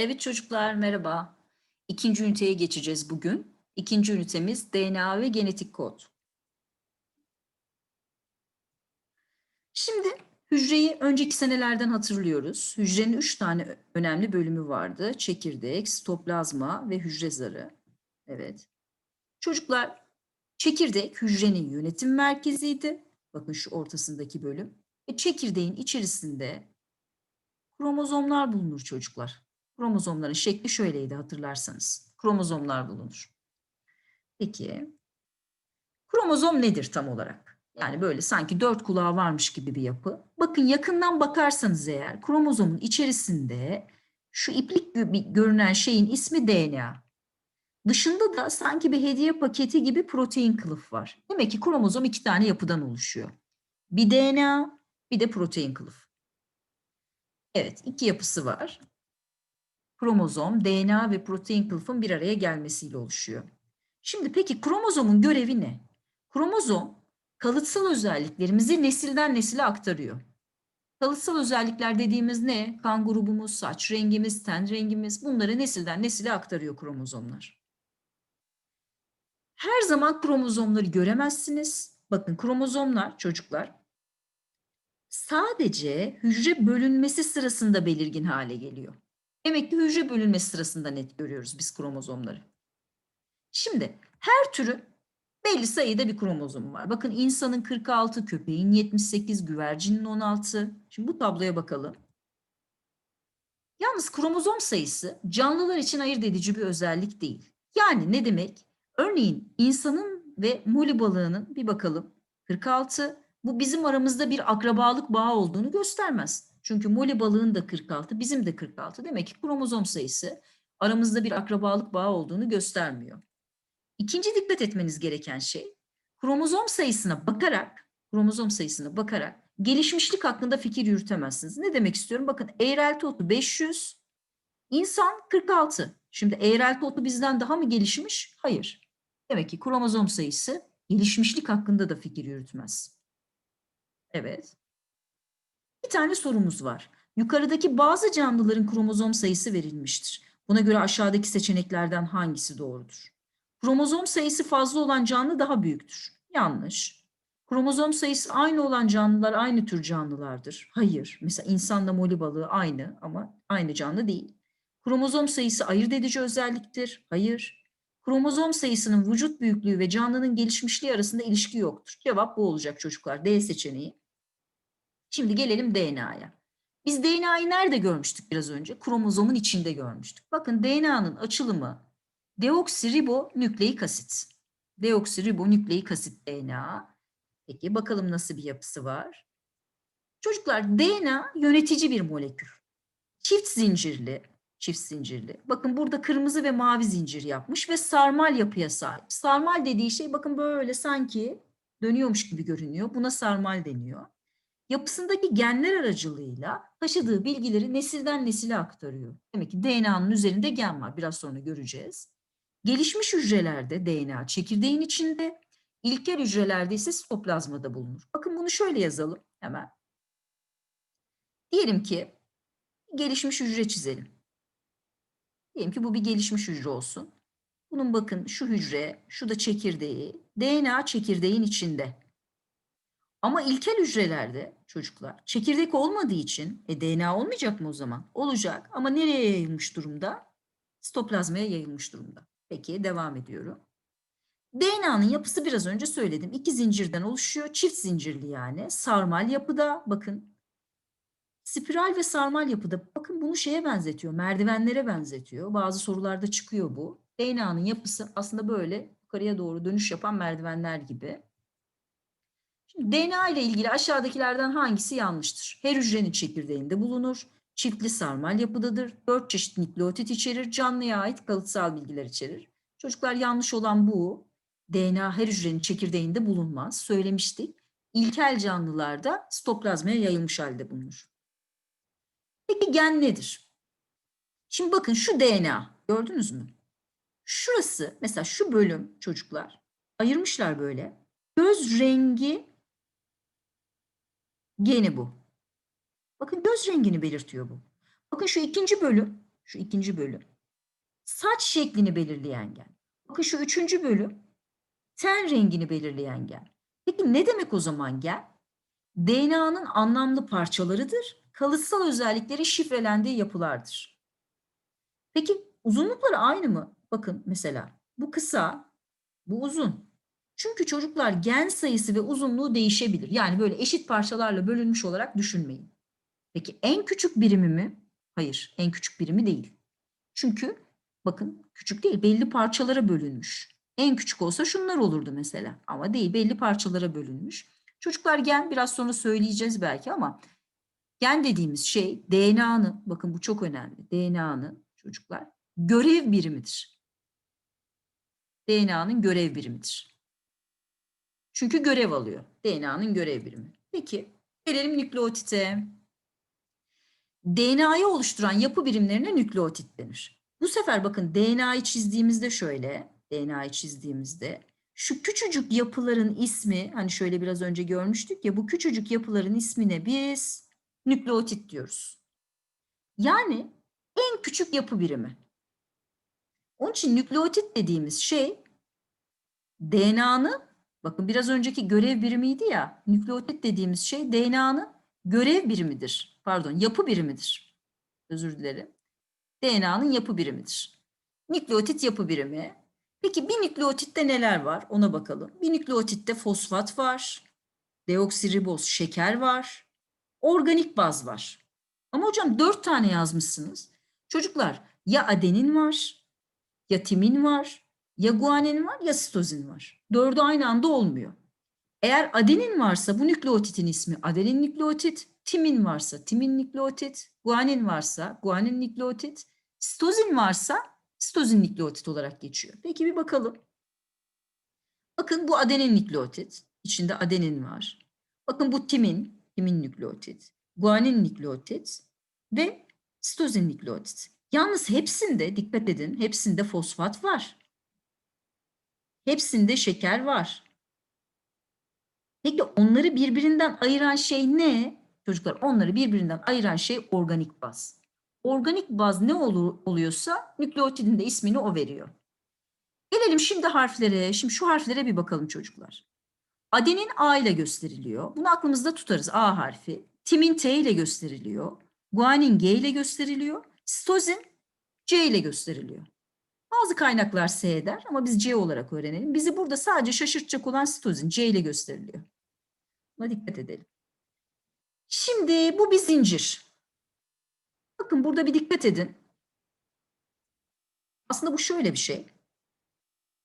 Evet çocuklar merhaba. İkinci üniteye geçeceğiz bugün. İkinci ünitemiz DNA ve genetik kod. Şimdi hücreyi önceki senelerden hatırlıyoruz. Hücrenin üç tane önemli bölümü vardı. Çekirdek, sitoplazma ve hücre zarı. Evet. Çocuklar çekirdek hücrenin yönetim merkeziydi. Bakın şu ortasındaki bölüm. Ve çekirdeğin içerisinde kromozomlar bulunur çocuklar. Kromozomların şekli şöyleydi hatırlarsanız. Kromozomlar bulunur. Peki kromozom nedir tam olarak? Yani böyle sanki dört kulağı varmış gibi bir yapı. Bakın yakından bakarsanız eğer kromozomun içerisinde şu iplik gibi görünen şeyin ismi DNA. Dışında da sanki bir hediye paketi gibi protein kılıf var. Demek ki kromozom iki tane yapıdan oluşuyor. Bir DNA, bir de protein kılıf. Evet, iki yapısı var kromozom, DNA ve protein kılıfın bir araya gelmesiyle oluşuyor. Şimdi peki kromozomun görevi ne? Kromozom kalıtsal özelliklerimizi nesilden nesile aktarıyor. Kalıtsal özellikler dediğimiz ne? Kan grubumuz, saç rengimiz, ten rengimiz bunları nesilden nesile aktarıyor kromozomlar. Her zaman kromozomları göremezsiniz. Bakın kromozomlar çocuklar sadece hücre bölünmesi sırasında belirgin hale geliyor. Demek ki hücre bölünmesi sırasında net görüyoruz biz kromozomları. Şimdi her türün belli sayıda bir kromozomu var. Bakın insanın 46, köpeğin 78, güvercinin 16. Şimdi bu tabloya bakalım. Yalnız kromozom sayısı canlılar için ayırt edici bir özellik değil. Yani ne demek? Örneğin insanın ve moli balığının bir bakalım 46 bu bizim aramızda bir akrabalık bağı olduğunu göstermez. Çünkü moli balığın da 46, bizim de 46. Demek ki kromozom sayısı aramızda bir akrabalık bağı olduğunu göstermiyor. İkinci dikkat etmeniz gereken şey, kromozom sayısına bakarak, kromozom sayısına bakarak gelişmişlik hakkında fikir yürütemezsiniz. Ne demek istiyorum? Bakın eğrelti otu 500, insan 46. Şimdi eğrelti otu bizden daha mı gelişmiş? Hayır. Demek ki kromozom sayısı gelişmişlik hakkında da fikir yürütmez. Evet. Bir tane sorumuz var. Yukarıdaki bazı canlıların kromozom sayısı verilmiştir. Buna göre aşağıdaki seçeneklerden hangisi doğrudur? Kromozom sayısı fazla olan canlı daha büyüktür. Yanlış. Kromozom sayısı aynı olan canlılar aynı tür canlılardır. Hayır. Mesela insanla moli balığı aynı ama aynı canlı değil. Kromozom sayısı ayırt edici özelliktir. Hayır. Kromozom sayısının vücut büyüklüğü ve canlının gelişmişliği arasında ilişki yoktur. Cevap bu olacak çocuklar. D seçeneği. Şimdi gelelim DNA'ya. Biz DNA'yı nerede görmüştük biraz önce? Kromozomun içinde görmüştük. Bakın DNA'nın açılımı deoksiribonükleik asit. Deoksiribonükleik asit DNA. Peki bakalım nasıl bir yapısı var? Çocuklar DNA yönetici bir molekül. Çift zincirli, çift zincirli. Bakın burada kırmızı ve mavi zincir yapmış ve sarmal yapıya sahip. Sarmal dediği şey bakın böyle sanki dönüyormuş gibi görünüyor. Buna sarmal deniyor yapısındaki genler aracılığıyla taşıdığı bilgileri nesilden nesile aktarıyor. Demek ki DNA'nın üzerinde gen var. Biraz sonra göreceğiz. Gelişmiş hücrelerde DNA çekirdeğin içinde, ilkel hücrelerde ise sitoplazmada bulunur. Bakın bunu şöyle yazalım hemen. Diyelim ki gelişmiş hücre çizelim. Diyelim ki bu bir gelişmiş hücre olsun. Bunun bakın şu hücre, şu da çekirdeği. DNA çekirdeğin içinde. Ama ilkel hücrelerde çocuklar çekirdek olmadığı için e, DNA olmayacak mı o zaman? Olacak ama nereye yayılmış durumda? Sitoplazmaya yayılmış durumda. Peki devam ediyorum. DNA'nın yapısı biraz önce söyledim. İki zincirden oluşuyor. Çift zincirli yani. Sarmal yapıda bakın. Spiral ve sarmal yapıda bakın bunu şeye benzetiyor. Merdivenlere benzetiyor. Bazı sorularda çıkıyor bu. DNA'nın yapısı aslında böyle yukarıya doğru dönüş yapan merdivenler gibi. Şimdi DNA ile ilgili aşağıdakilerden hangisi yanlıştır? Her hücrenin çekirdeğinde bulunur. Çiftli sarmal yapıdadır. Dört çeşit nükleotit içerir. Canlıya ait kalıtsal bilgiler içerir. Çocuklar yanlış olan bu. DNA her hücrenin çekirdeğinde bulunmaz. Söylemiştik. İlkel canlılarda sitoplazmaya yayılmış halde bulunur. Peki gen nedir? Şimdi bakın şu DNA gördünüz mü? Şurası mesela şu bölüm çocuklar ayırmışlar böyle. Göz rengi geni bu. Bakın göz rengini belirtiyor bu. Bakın şu ikinci bölüm Şu ikinci bölüm. Saç şeklini belirleyen gen. Bakın şu üçüncü bölüm. Ten rengini belirleyen gen. Peki ne demek o zaman gen? DNA'nın anlamlı parçalarıdır. Kalıtsal özellikleri şifrelendiği yapılardır. Peki uzunlukları aynı mı? Bakın mesela bu kısa, bu uzun. Çünkü çocuklar gen sayısı ve uzunluğu değişebilir. Yani böyle eşit parçalarla bölünmüş olarak düşünmeyin. Peki en küçük birimi mi? Hayır, en küçük birimi değil. Çünkü bakın küçük değil, belli parçalara bölünmüş. En küçük olsa şunlar olurdu mesela. Ama değil, belli parçalara bölünmüş. Çocuklar gen biraz sonra söyleyeceğiz belki ama gen dediğimiz şey DNA'nın, bakın bu çok önemli. DNA'nın çocuklar görev birimidir. DNA'nın görev birimidir. Çünkü görev alıyor. DNA'nın görev birimi. Peki gelelim nükleotite. DNA'yı oluşturan yapı birimlerine nükleotit denir. Bu sefer bakın DNA'yı çizdiğimizde şöyle, DNA'yı çizdiğimizde şu küçücük yapıların ismi, hani şöyle biraz önce görmüştük ya bu küçücük yapıların ismine biz nükleotit diyoruz. Yani en küçük yapı birimi. Onun için nükleotit dediğimiz şey DNA'nın bakın biraz önceki görev birimiydi ya nükleotit dediğimiz şey DNA'nın görev birimidir. Pardon yapı birimidir. Özür dilerim. DNA'nın yapı birimidir. Nükleotit yapı birimi. Peki bir nükleotitte neler var ona bakalım. Bir nükleotitte fosfat var. Deoksiriboz şeker var. Organik baz var. Ama hocam dört tane yazmışsınız. Çocuklar ya adenin var, ya timin var, ya guanin var, ya sitozin var. Dördü aynı anda olmuyor. Eğer adenin varsa bu nükleotitin ismi adenin nükleotit, timin varsa timin nükleotit, guanin varsa guanin nükleotit, sitozin varsa sitozin nükleotit olarak geçiyor. Peki bir bakalım. Bakın bu adenin nükleotit. İçinde adenin var. Bakın bu timin, timin nükleotit, guanin nükleotit ve sitozin nükleotit. Yalnız hepsinde dikkat edin, hepsinde fosfat var. Hepsinde şeker var. Peki onları birbirinden ayıran şey ne? Çocuklar onları birbirinden ayıran şey organik baz. Organik baz ne olur, oluyorsa nükleotidin de ismini o veriyor. Gelelim şimdi harflere. Şimdi şu harflere bir bakalım çocuklar. Adenin A ile gösteriliyor. Bunu aklımızda tutarız A harfi. Timin T ile gösteriliyor. Guanin G ile gösteriliyor. Sitozin C ile gösteriliyor. Bazı kaynaklar S der ama biz C olarak öğrenelim. Bizi burada sadece şaşırtacak olan sitozin C ile gösteriliyor. Buna dikkat edelim. Şimdi bu bir zincir. Bakın burada bir dikkat edin. Aslında bu şöyle bir şey.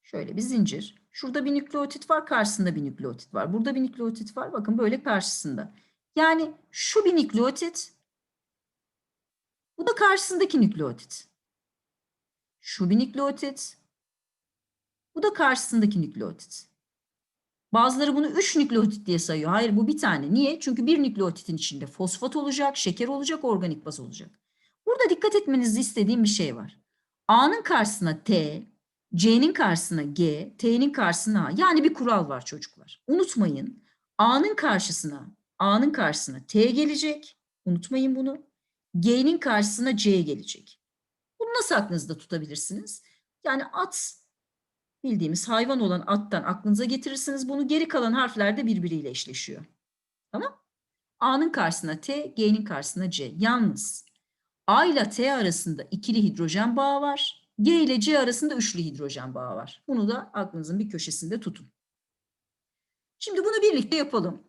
Şöyle bir zincir. Şurada bir nükleotit var, karşısında bir nükleotit var. Burada bir nükleotit var, bakın böyle karşısında. Yani şu bir nükleotit, bu da karşısındaki nükleotit. Şu bir nükleotit, bu da karşısındaki nükleotit. Bazıları bunu 3 nükleotit diye sayıyor. Hayır bu bir tane. Niye? Çünkü bir nükleotitin içinde fosfat olacak, şeker olacak, organik baz olacak. Burada dikkat etmenizi istediğim bir şey var. A'nın karşısına T, C'nin karşısına G, T'nin karşısına A. Yani bir kural var çocuklar. Unutmayın. A'nın karşısına A'nın karşısına T gelecek. Unutmayın bunu. G'nin karşısına C gelecek. Nasıl aklınızda tutabilirsiniz? Yani at bildiğimiz hayvan olan attan aklınıza getirirsiniz. Bunu geri kalan harfler de birbiriyle eşleşiyor. Tamam? A'nın karşısına T, G'nin karşısına C. Yalnız A ile T arasında ikili hidrojen bağı var. G ile C arasında üçlü hidrojen bağı var. Bunu da aklınızın bir köşesinde tutun. Şimdi bunu birlikte yapalım.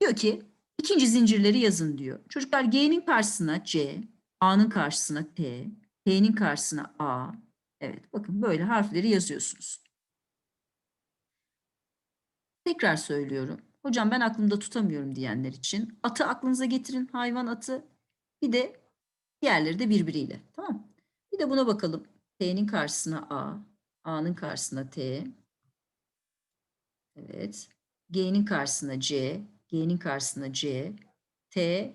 Diyor ki ikinci zincirleri yazın diyor. Çocuklar G'nin karşısına C, A'nın karşısına T, T'nin karşısına A. Evet bakın böyle harfleri yazıyorsunuz. Tekrar söylüyorum. Hocam ben aklımda tutamıyorum diyenler için atı aklınıza getirin hayvan atı. Bir de diğerleri de birbiriyle. Tamam Bir de buna bakalım. T'nin karşısına A, A'nın karşısına T. Evet. G'nin karşısına C, G'nin karşısına C, T,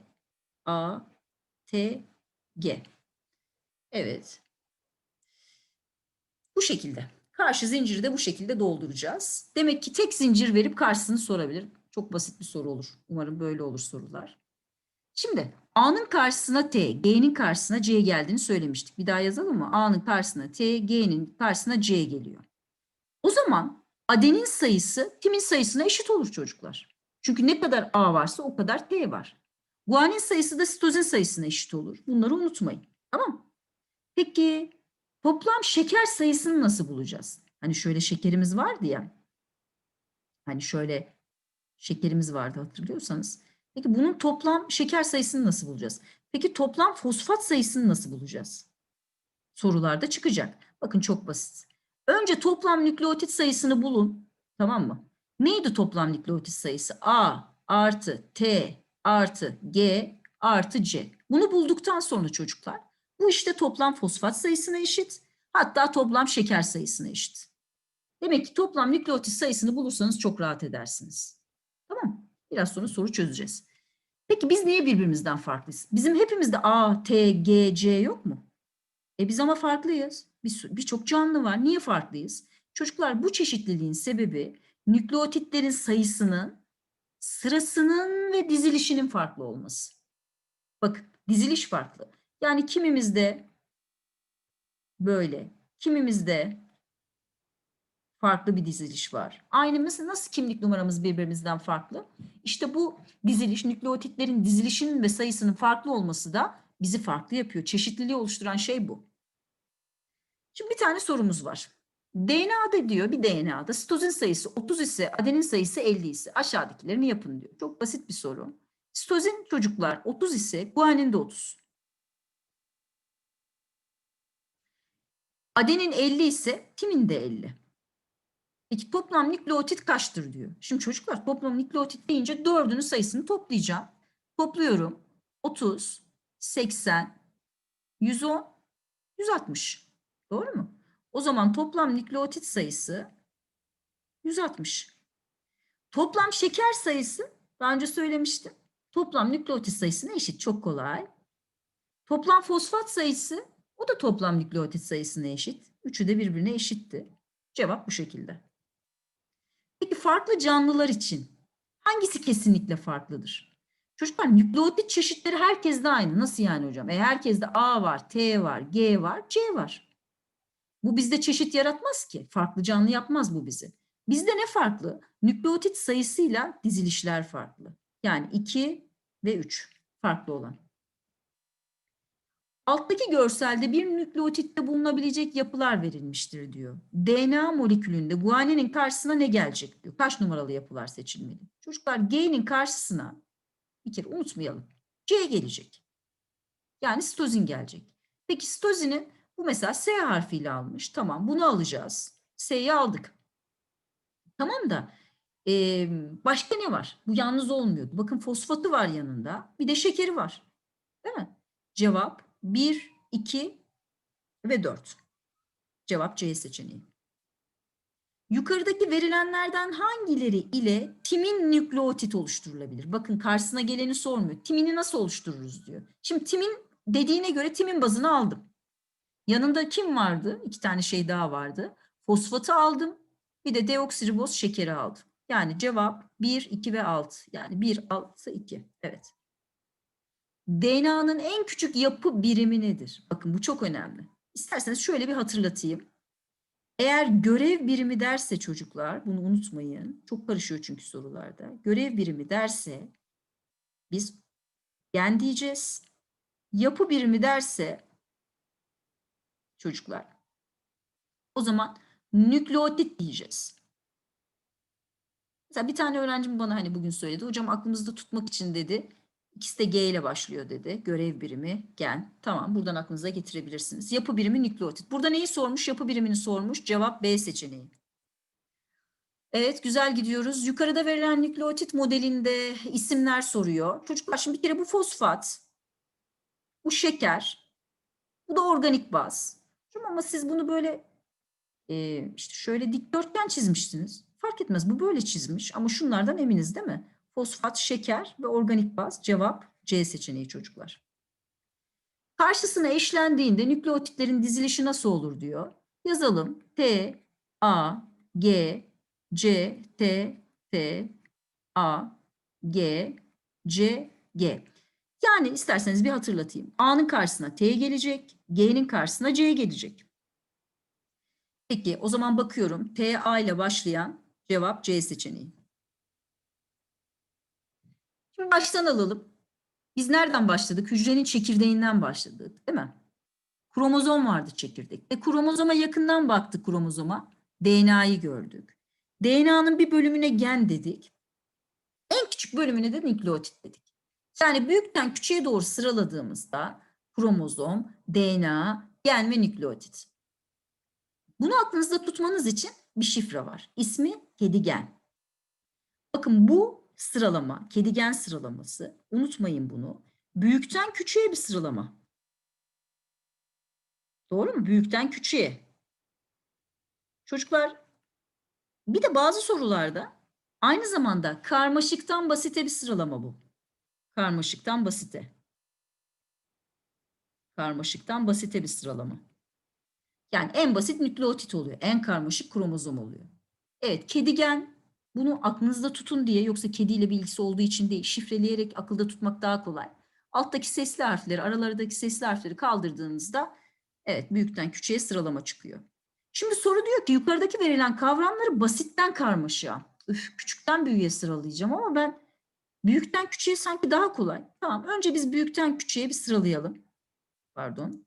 A, T, G. Evet. Bu şekilde. Karşı zinciri de bu şekilde dolduracağız. Demek ki tek zincir verip karşısını sorabilir. Çok basit bir soru olur. Umarım böyle olur sorular. Şimdi A'nın karşısına T, G'nin karşısına C geldiğini söylemiştik. Bir daha yazalım mı? A'nın karşısına T, G'nin karşısına C geliyor. O zaman adenin sayısı timin sayısına eşit olur çocuklar. Çünkü ne kadar A varsa o kadar T var. Guanin sayısı da sitozin sayısına eşit olur. Bunları unutmayın. Tamam mı? Peki toplam şeker sayısını nasıl bulacağız? Hani şöyle şekerimiz vardı ya. Hani şöyle şekerimiz vardı hatırlıyorsanız. Peki bunun toplam şeker sayısını nasıl bulacağız? Peki toplam fosfat sayısını nasıl bulacağız? Sorularda çıkacak. Bakın çok basit. Önce toplam nükleotit sayısını bulun. Tamam mı? Neydi toplam nükleotit sayısı? A artı T artı G artı C. Bunu bulduktan sonra çocuklar bu işte toplam fosfat sayısına eşit. Hatta toplam şeker sayısına eşit. Demek ki toplam nükleotit sayısını bulursanız çok rahat edersiniz. Tamam? Biraz sonra soru çözeceğiz. Peki biz niye birbirimizden farklıyız? Bizim hepimizde A, T, G, C yok mu? E biz ama farklıyız. Bir- Birçok canlı var. Niye farklıyız? Çocuklar bu çeşitliliğin sebebi nükleotitlerin sayısının, sırasının ve dizilişinin farklı olması. Bakın diziliş farklı. Yani kimimizde böyle, kimimizde farklı bir diziliş var. Aynı mesela nasıl kimlik numaramız birbirimizden farklı? İşte bu diziliş, nükleotitlerin dizilişinin ve sayısının farklı olması da bizi farklı yapıyor. Çeşitliliği oluşturan şey bu. Şimdi bir tane sorumuz var. DNA'da diyor bir DNA'da sitozin sayısı 30 ise adenin sayısı 50 ise aşağıdakilerini yapın diyor. Çok basit bir soru. Sitozin çocuklar 30 ise guanin de 30. Adenin 50 ise timin de 50. Peki toplam nükleotit kaçtır diyor. Şimdi çocuklar toplam nükleotit deyince dördünün sayısını toplayacağım. Topluyorum. 30, 80, 110, 160. Doğru mu? O zaman toplam nükleotit sayısı 160. Toplam şeker sayısı daha önce söylemiştim. Toplam nükleotit sayısına eşit. Çok kolay. Toplam fosfat sayısı o da toplam nükleotit sayısına eşit. Üçü de birbirine eşitti. Cevap bu şekilde. Peki farklı canlılar için hangisi kesinlikle farklıdır? Çocuklar nükleotit çeşitleri herkeste aynı. Nasıl yani hocam? E herkeste A var, T var, G var, C var. Bu bizde çeşit yaratmaz ki. Farklı canlı yapmaz bu bizi. Bizde ne farklı? Nükleotit sayısıyla dizilişler farklı. Yani 2 ve 3 farklı olan. Alttaki görselde bir nükleotitte bulunabilecek yapılar verilmiştir diyor. DNA molekülünde guaninin karşısına ne gelecek diyor. Kaç numaralı yapılar seçilmeli? Çocuklar G'nin karşısına bir kere unutmayalım. C gelecek. Yani sitozin gelecek. Peki sitozini bu mesela S harfiyle almış. Tamam bunu alacağız. S'yi aldık. Tamam da e, başka ne var? Bu yalnız olmuyordu. Bakın fosfatı var yanında. Bir de şekeri var. Değil mi? Cevap 1, 2 ve 4. Cevap C seçeneği. Yukarıdaki verilenlerden hangileri ile timin nükleotit oluşturulabilir? Bakın karşısına geleni sormuyor. Timini nasıl oluştururuz diyor. Şimdi timin dediğine göre timin bazını aldım. Yanında kim vardı? İki tane şey daha vardı. Fosfatı aldım. Bir de deoksiriboz şekeri aldım. Yani cevap 1, 2 ve 6. Yani 1, 6, 2. Evet. DNA'nın en küçük yapı birimi nedir? Bakın bu çok önemli. İsterseniz şöyle bir hatırlatayım. Eğer görev birimi derse çocuklar, bunu unutmayın. Çok karışıyor çünkü sorularda. Görev birimi derse biz gen diyeceğiz. Yapı birimi derse çocuklar o zaman nükleotit diyeceğiz. Mesela bir tane öğrencim bana hani bugün söyledi. Hocam aklımızda tutmak için dedi. İkisi de G ile başlıyor dedi. Görev birimi gen. Tamam buradan aklınıza getirebilirsiniz. Yapı birimi nükleotit. Burada neyi sormuş? Yapı birimini sormuş. Cevap B seçeneği. Evet güzel gidiyoruz. Yukarıda verilen nükleotit modelinde isimler soruyor. Çocuklar şimdi bir kere bu fosfat, bu şeker, bu da organik baz. Ama siz bunu böyle e, işte şöyle dikdörtgen çizmiştiniz. Fark etmez bu böyle çizmiş ama şunlardan eminiz değil mi? Fosfat, şeker ve organik baz cevap C seçeneği çocuklar. Karşısına eşlendiğinde nükleotitlerin dizilişi nasıl olur diyor. Yazalım. T, A, G, C, T, T, A, G, C, G. Yani isterseniz bir hatırlatayım. A'nın karşısına T gelecek, G'nin karşısına C gelecek. Peki o zaman bakıyorum. T, A ile başlayan cevap C seçeneği. Baştan alalım. Biz nereden başladık? Hücrenin çekirdeğinden başladık, değil mi? Kromozom vardı çekirdekte. Kromozoma yakından baktık kromozoma. DNA'yı gördük. DNA'nın bir bölümüne gen dedik. En küçük bölümüne de nükleotit dedik. Yani büyükten küçüğe doğru sıraladığımızda kromozom, DNA, gen ve nükleotit. Bunu aklınızda tutmanız için bir şifre var. İsmi kedigen. Bakın bu sıralama, kedigen sıralaması. Unutmayın bunu. Büyükten küçüğe bir sıralama. Doğru mu? Büyükten küçüğe. Çocuklar bir de bazı sorularda aynı zamanda karmaşıktan basite bir sıralama bu. Karmaşıktan basite. Karmaşıktan basite bir sıralama. Yani en basit nükleotit oluyor. En karmaşık kromozom oluyor. Evet kedigen bunu aklınızda tutun diye yoksa kediyle bir ilgisi olduğu için değil. Şifreleyerek akılda tutmak daha kolay. Alttaki sesli harfleri, aralardaki sesli harfleri kaldırdığınızda evet büyükten küçüğe sıralama çıkıyor. Şimdi soru diyor ki yukarıdaki verilen kavramları basitten karmaşığa. Üf, küçükten büyüğe sıralayacağım ama ben büyükten küçüğe sanki daha kolay. Tamam önce biz büyükten küçüğe bir sıralayalım. Pardon.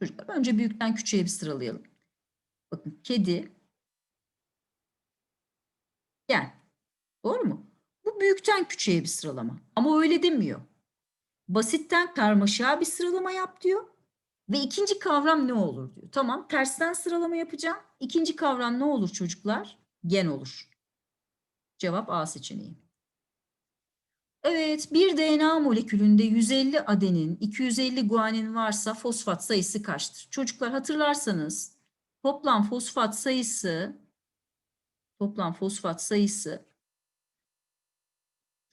Çocuklar önce büyükten küçüğe bir sıralayalım. Bakın kedi. Gel. Doğru mu? Bu büyükten küçüğe bir sıralama. Ama öyle demiyor. Basitten karmaşığa bir sıralama yap diyor. Ve ikinci kavram ne olur diyor. Tamam tersten sıralama yapacağım. İkinci kavram ne olur çocuklar? Gen olur. Cevap A seçeneği. Evet, bir DNA molekülünde 150 adenin, 250 guanin varsa fosfat sayısı kaçtır? Çocuklar hatırlarsanız toplam fosfat sayısı toplam fosfat sayısı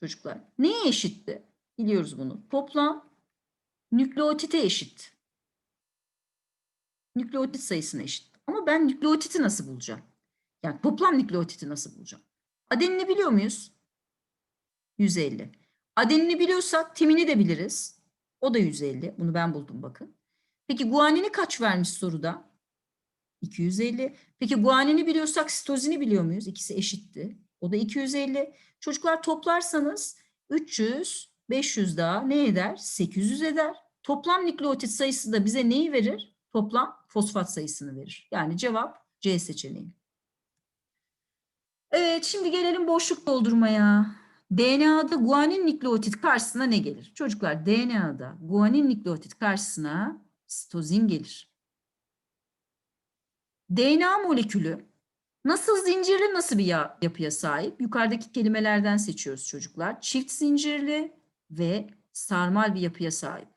çocuklar neye eşitti? Biliyoruz bunu. Toplam nükleotite eşit. Nükleotit sayısına eşit. Ama ben nükleotiti nasıl bulacağım? Yani toplam nükleotiti nasıl bulacağım? Adenini biliyor muyuz? 150. Adenini biliyorsak timini de biliriz. O da 150. Bunu ben buldum bakın. Peki guanini kaç vermiş soruda? 250. Peki guanini biliyorsak sitozini biliyor muyuz? İkisi eşitti. O da 250. Çocuklar toplarsanız 300, 500 daha ne eder? 800 eder. Toplam nükleotit sayısı da bize neyi verir? Toplam fosfat sayısını verir. Yani cevap C seçeneği. Evet, şimdi gelelim boşluk doldurmaya. DNA'da guanin nükleotit karşısına ne gelir? Çocuklar DNA'da guanin nükleotit karşısına sitozin gelir. DNA molekülü nasıl zincirli nasıl bir ya- yapıya sahip? Yukarıdaki kelimelerden seçiyoruz çocuklar. Çift zincirli ve sarmal bir yapıya sahip.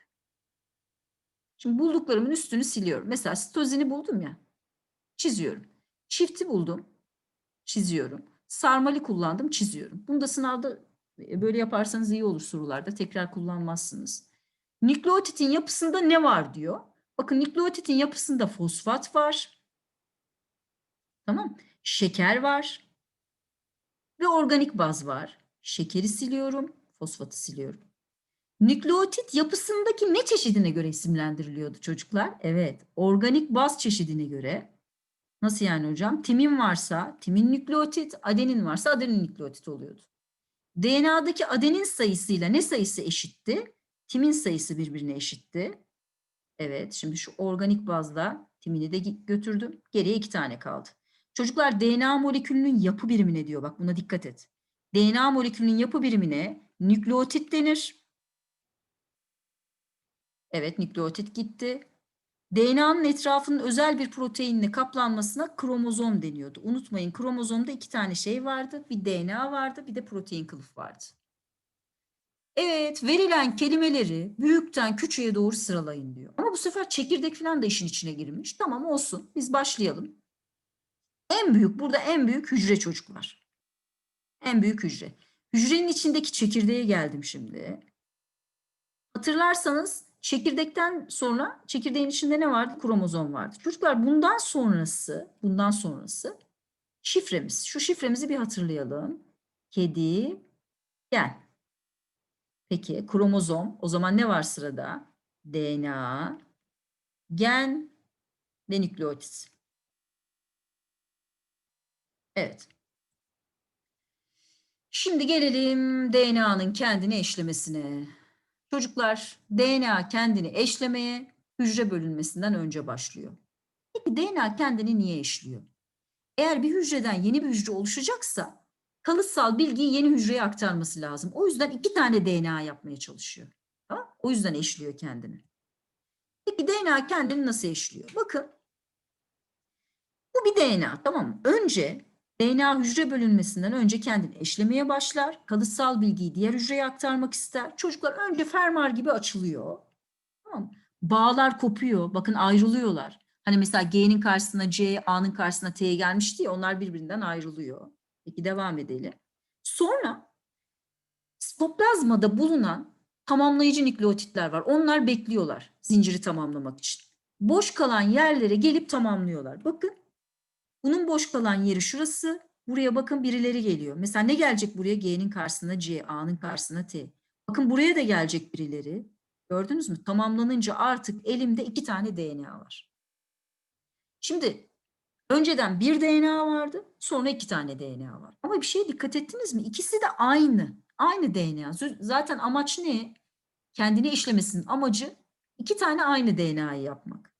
Şimdi bulduklarımın üstünü siliyorum. Mesela sitozini buldum ya. Çiziyorum. Çifti buldum. Çiziyorum. Sarmali kullandım, çiziyorum. Bunu da sınavda e, böyle yaparsanız iyi olur sorularda. Tekrar kullanmazsınız. Nükleotitin yapısında ne var diyor. Bakın nükleotitin yapısında fosfat var. Tamam. Şeker var. Ve organik baz var. Şekeri siliyorum, fosfatı siliyorum. Nükleotit yapısındaki ne çeşidine göre isimlendiriliyordu çocuklar? Evet, organik baz çeşidine göre. Nasıl yani hocam? Timin varsa timin nükleotit, adenin varsa adenin nükleotit oluyordu. DNA'daki adenin sayısıyla ne sayısı eşitti? Timin sayısı birbirine eşitti. Evet, şimdi şu organik bazla timini de götürdüm. Geriye iki tane kaldı. Çocuklar DNA molekülünün yapı birimine diyor. Bak buna dikkat et. DNA molekülünün yapı birimine nükleotit denir. Evet, nükleotit gitti. DNA'nın etrafının özel bir proteinle kaplanmasına kromozom deniyordu. Unutmayın kromozomda iki tane şey vardı. Bir DNA vardı, bir de protein kılıf vardı. Evet, verilen kelimeleri büyükten küçüğe doğru sıralayın diyor. Ama bu sefer çekirdek falan da işin içine girmiş. Tamam olsun, biz başlayalım. En büyük, burada en büyük hücre çocuklar. En büyük hücre. Hücrenin içindeki çekirdeğe geldim şimdi. Hatırlarsanız çekirdekten sonra çekirdeğin içinde ne vardı? Kromozom vardı. Çocuklar bundan sonrası, bundan sonrası şifremiz. Şu şifremizi bir hatırlayalım. Kedi, gel. Peki kromozom o zaman ne var sırada? DNA, gen ve nükleotit. Evet. Şimdi gelelim DNA'nın kendini eşlemesine. Çocuklar DNA kendini eşlemeye hücre bölünmesinden önce başlıyor. Peki DNA kendini niye eşliyor? Eğer bir hücreden yeni bir hücre oluşacaksa kalıtsal bilgiyi yeni hücreye aktarması lazım. O yüzden iki tane DNA yapmaya çalışıyor. Tamam? O yüzden eşliyor kendini. Peki DNA kendini nasıl eşliyor? Bakın. Bu bir DNA tamam mı? Önce DNA hücre bölünmesinden önce kendini eşlemeye başlar. Kalıtsal bilgiyi diğer hücreye aktarmak ister. Çocuklar önce fermuar gibi açılıyor. Tamam? Bağlar kopuyor. Bakın ayrılıyorlar. Hani mesela G'nin karşısına C, A'nın karşısına T gelmişti ya onlar birbirinden ayrılıyor. Peki devam edelim. Sonra sitoplazmada bulunan tamamlayıcı nükleotitler var. Onlar bekliyorlar zinciri tamamlamak için. Boş kalan yerlere gelip tamamlıyorlar. Bakın bunun boş kalan yeri şurası. Buraya bakın birileri geliyor. Mesela ne gelecek buraya? G'nin karşısına C, A'nın karşısına T. Bakın buraya da gelecek birileri. Gördünüz mü? Tamamlanınca artık elimde iki tane DNA var. Şimdi önceden bir DNA vardı, sonra iki tane DNA var. Ama bir şeye dikkat ettiniz mi? İkisi de aynı. Aynı DNA. Zaten amaç ne? Kendini işlemesinin amacı iki tane aynı DNA'yı yapmak.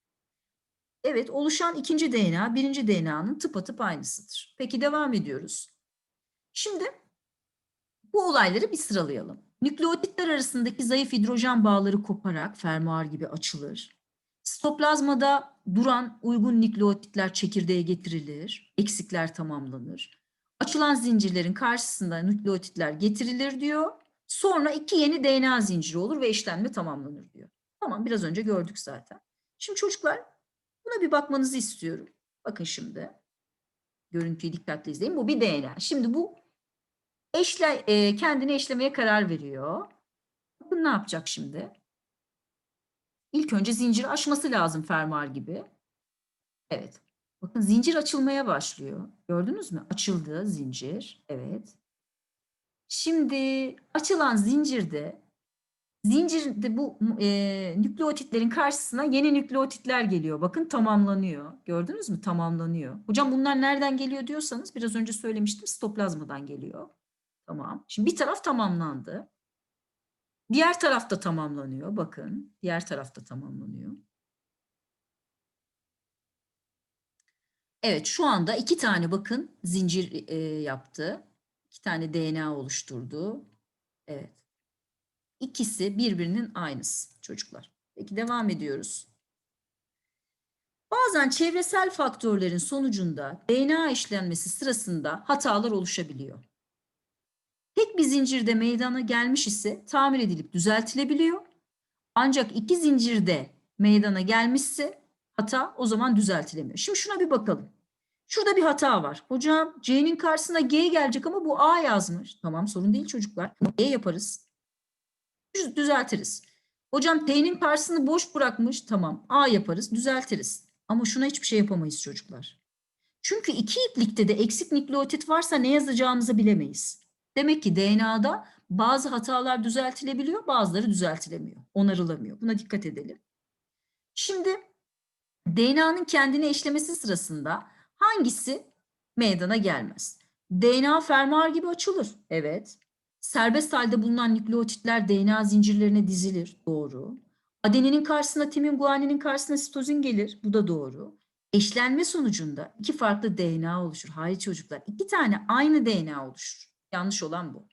Evet, oluşan ikinci DNA, birinci DNA'nın tıpatıp aynısıdır. Peki devam ediyoruz. Şimdi bu olayları bir sıralayalım. Nükleotitler arasındaki zayıf hidrojen bağları koparak fermuar gibi açılır. Sitoplazmada duran uygun nükleotitler çekirdeğe getirilir, eksikler tamamlanır. Açılan zincirlerin karşısında nükleotitler getirilir diyor. Sonra iki yeni DNA zinciri olur ve işlenme tamamlanır diyor. Tamam biraz önce gördük zaten. Şimdi çocuklar buna bir bakmanızı istiyorum. Bakın şimdi. Görüntüyü dikkatli izleyin. Bu bir DNA. Şimdi bu eşle, e, kendini eşlemeye karar veriyor. Bakın ne yapacak şimdi? İlk önce zincir açması lazım fermuar gibi. Evet. Bakın zincir açılmaya başlıyor. Gördünüz mü? Açıldı zincir. Evet. Şimdi açılan zincirde zincirde bu e, nükleotitlerin karşısına yeni nükleotitler geliyor. Bakın tamamlanıyor. Gördünüz mü? Tamamlanıyor. Hocam bunlar nereden geliyor diyorsanız biraz önce söylemiştim sitoplazmadan geliyor. Tamam. Şimdi bir taraf tamamlandı. Diğer tarafta tamamlanıyor. Bakın diğer tarafta tamamlanıyor. Evet şu anda iki tane bakın zincir e, yaptı. İki tane DNA oluşturdu. Evet. İkisi birbirinin aynısı çocuklar. Peki devam ediyoruz. Bazen çevresel faktörlerin sonucunda DNA işlenmesi sırasında hatalar oluşabiliyor. Tek bir zincirde meydana gelmiş ise tamir edilip düzeltilebiliyor. Ancak iki zincirde meydana gelmişse hata o zaman düzeltilemiyor. Şimdi şuna bir bakalım. Şurada bir hata var. Hocam C'nin karşısına G gelecek ama bu A yazmış. Tamam sorun değil çocuklar. E yaparız. Düzeltiriz. Hocam T'nin karşısını boş bırakmış. Tamam A yaparız düzeltiriz. Ama şuna hiçbir şey yapamayız çocuklar. Çünkü iki iplikte de eksik nükleotit varsa ne yazacağımızı bilemeyiz. Demek ki DNA'da bazı hatalar düzeltilebiliyor, bazıları düzeltilemiyor, onarılamıyor. Buna dikkat edelim. Şimdi DNA'nın kendini eşlemesi sırasında hangisi meydana gelmez? DNA fermuar gibi açılır. Evet. Serbest halde bulunan nükleotitler DNA zincirlerine dizilir. Doğru. Adeninin karşısına timin, guaninin karşısına sitozin gelir. Bu da doğru. Eşlenme sonucunda iki farklı DNA oluşur. Hayır çocuklar. iki tane aynı DNA oluşur. Yanlış olan bu.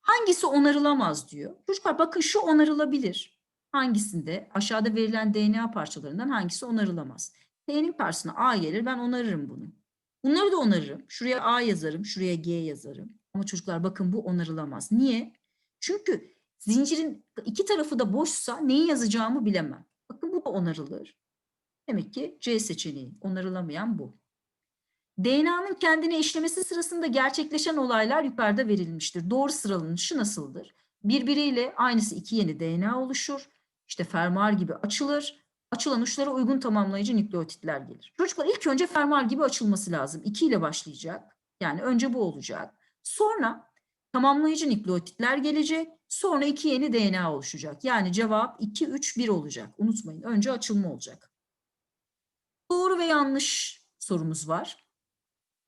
Hangisi onarılamaz diyor. Çocuklar bakın şu onarılabilir. Hangisinde aşağıda verilen DNA parçalarından hangisi onarılamaz? T'nin karşısına A gelir ben onarırım bunu. Bunları da onarırım. Şuraya A yazarım, şuraya G yazarım. Ama çocuklar bakın bu onarılamaz. Niye? Çünkü zincirin iki tarafı da boşsa neyi yazacağımı bilemem. Bakın bu da onarılır. Demek ki C seçeneği onarılamayan bu. DNA'nın kendini işlemesi sırasında gerçekleşen olaylar yukarıda verilmiştir. Doğru sıralanışı nasıldır? Birbiriyle aynısı iki yeni DNA oluşur. İşte fermuar gibi açılır. Açılan uçlara uygun tamamlayıcı nükleotitler gelir. Çocuklar ilk önce fermuar gibi açılması lazım. 2 ile başlayacak. Yani önce bu olacak. Sonra Tamamlayıcı nükleotitler gelecek. Sonra iki yeni DNA oluşacak. Yani cevap 2, 3, 1 olacak. Unutmayın. Önce açılma olacak. Doğru ve yanlış sorumuz var.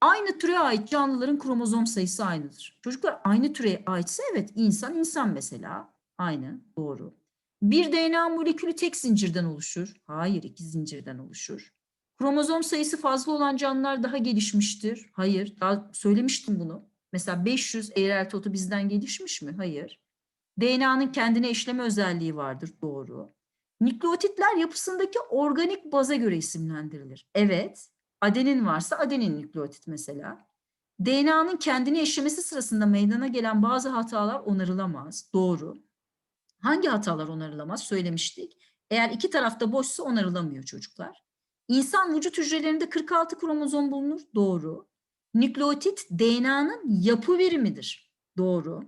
Aynı türe ait canlıların kromozom sayısı aynıdır. Çocuklar aynı türe aitse evet insan insan mesela. Aynı. Doğru. Bir DNA molekülü tek zincirden oluşur. Hayır iki zincirden oluşur. Kromozom sayısı fazla olan canlılar daha gelişmiştir. Hayır. Daha söylemiştim bunu. Mesela 500 eğrel totu bizden gelişmiş mi? Hayır. DNA'nın kendine işleme özelliği vardır. Doğru. Nükleotitler yapısındaki organik baza göre isimlendirilir. Evet. Adenin varsa adenin nükleotit mesela. DNA'nın kendini eşlemesi sırasında meydana gelen bazı hatalar onarılamaz. Doğru. Hangi hatalar onarılamaz? Söylemiştik. Eğer iki tarafta boşsa onarılamıyor çocuklar. İnsan vücut hücrelerinde 46 kromozom bulunur. Doğru. Nükleotit DNA'nın yapı birimidir. Doğru.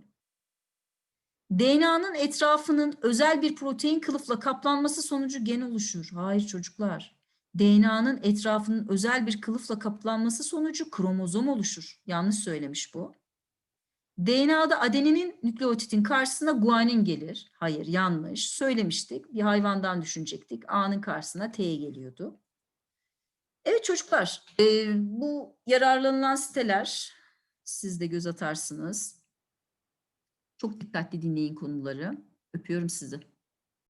DNA'nın etrafının özel bir protein kılıfla kaplanması sonucu gen oluşur. Hayır çocuklar. DNA'nın etrafının özel bir kılıfla kaplanması sonucu kromozom oluşur. Yanlış söylemiş bu. DNA'da adeninin nükleotitin karşısına guanin gelir. Hayır yanlış. Söylemiştik. Bir hayvandan düşünecektik. A'nın karşısına T geliyordu. Evet çocuklar e, bu yararlanılan siteler siz de göz atarsınız. Çok dikkatli dinleyin konuları. Öpüyorum sizi.